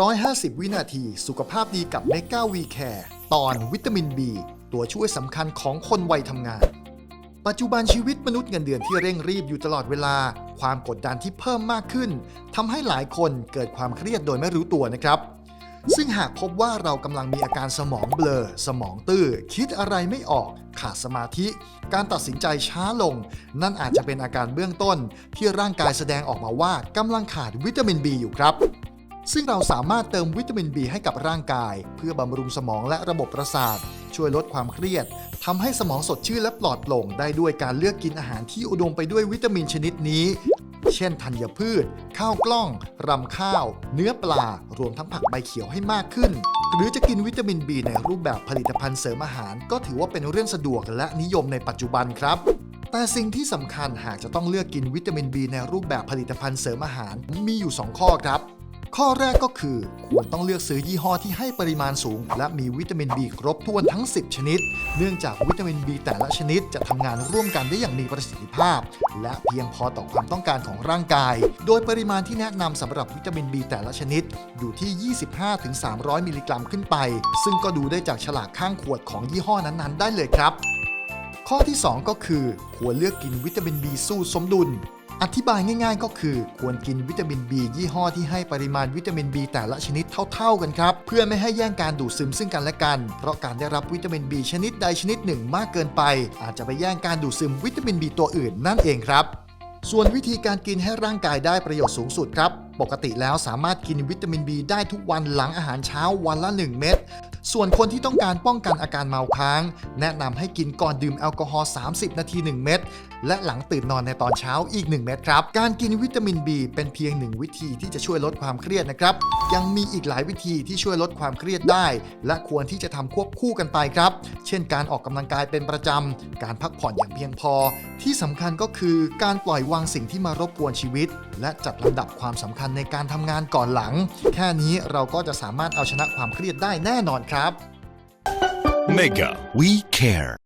150 วินาทีสุขภาพดีกับเมกาวีแคร์ตอนวิตามิน B ตัวช่วยสำคัญของคนวัยทำงาน ปัจจุบันชีวิตมนุษย์เงินเดือนที่เร่งรีบอยู่ตลอดเวลา ความกดดันที่เพิ่มมากขึ้นทำให้หลายคนเกิดความเครียดโดยไม่รู้ตัวนะครับ ซึ่งหากพบว่าเรากำลังมีอาการสมองเบลอ สมองตื้อ คิดอะไรไม่ออก ขาดสมาธิ การตัดสินใจช้าลง นั่นอาจจะเป็นอาการเบื้องต้น ที่ร่างกายแสดงออกมาว่ากำลังขาดวิตามิน B อยู่ครับ ซึ่งเราสามารถเติมวิตามิน B ให้กับร่างกาย เพื่อบำรุงสมองและระบบประสาท ช่วยลดความเครียดทำให้สมองสดชื่นและปลอดโปร่งได้ด้วยการเลือกกินอาหารที่อุดมไปด้วยวิตามินชนิดนี้ เช่นธัญพืช ข้าวกล้อง รำข้าว เนื้อปลา รวมทั้งผักใบเขียวให้มากขึ้น หรือจะกินวิตามิน B ในรูปแบบผลิตภัณฑ์เสริมอาหาร ก็ถือว่าเป็นเรื่องสะดวกและนิยมในปัจจุบันครับแต่สิ่งที่สำคัญหากจะต้องเลือกกินวิตามิน B ในรูปแบบผลิตภัณฑ์เสริมอาหารมีอยู่ 2 ข้อครับ ข้อแรกก็คือ ควรต้องเลือกซื้อยี่ห้อที่ให้ปริมาณสูง และมีวิตามิน B ครบถ้วนทั้ง 10 ชนิด เนื่องจากวิตามิน B แต่ละชนิดจะทำงานร่วมกันได้อย่างมีประสิทธิภาพ และเพียงพอต่อความต้องการของร่างกาย โดยปริมาณที่แนะนำสำหรับวิตามิน B แต่ละชนิด อยู่ที่ 25-300 มิลลิกรัมขึ้นไป ซึ่งก็ดูได้จากฉลากข้างขวดของยี่ห้อนั้นๆ ได้เลยครับ ข้อที่ 2 ก็คือ ควรเลือกกินวิตามิน B สู้สมดุล อธิบายง่ายๆ ก็คือควรกินวิตามิน B ยี่ห้อที่ให้ปริมาณวิตามิน B แต่ละชนิดเท่า ๆกันครับ เพื่อไม่ให้แย่งการดูดซึมซึ่งกันและกัน เพราะการได้รับวิตามิน B ชนิดใดชนิดหนึ่งมากเกินไป อาจจะไปแย่งการดูดซึมวิตามิน B ตัวอื่นนั่นเองครับ ส่วนวิธีการกินให้ร่างกายได้ประโยชน์สูงสุดครับ ปกติแล้วสามารถกินวิตามิน B ได้ทุกวันหลังอาหารเช้าวันละ 1 เม็ด ส่วนคนที่ต้องการป้องกันอาการเมาค้าง แนะนำให้กินก่อนดื่มแอลกอฮอล์ 30 นาที 1 เม็ดและหลังตื่นนอนในตอนเช้าอีก 1 เม็ดครับ การกินวิตามิน B เป็นเพียงหนึ่งวิธีที่จะช่วยลดความเครียดนะครับ ยังมีอีกหลายวิธีที่ช่วยลดความเครียดได้ และควรที่จะทำควบคู่กันไปครับ เช่น การออกกำลังกายเป็นประจำการพักผ่อนอย่างเพียงพอ ที่สำคัญก็คือการปล่อยวางสิ่งที่มารบกวนชีวิต และจัดลำดับความสำคัญในการทำงานก่อนหลัง แค่นี้เราก็จะสามารถเอาชนะความเครียดได้แน่นอนครับ Mega We Care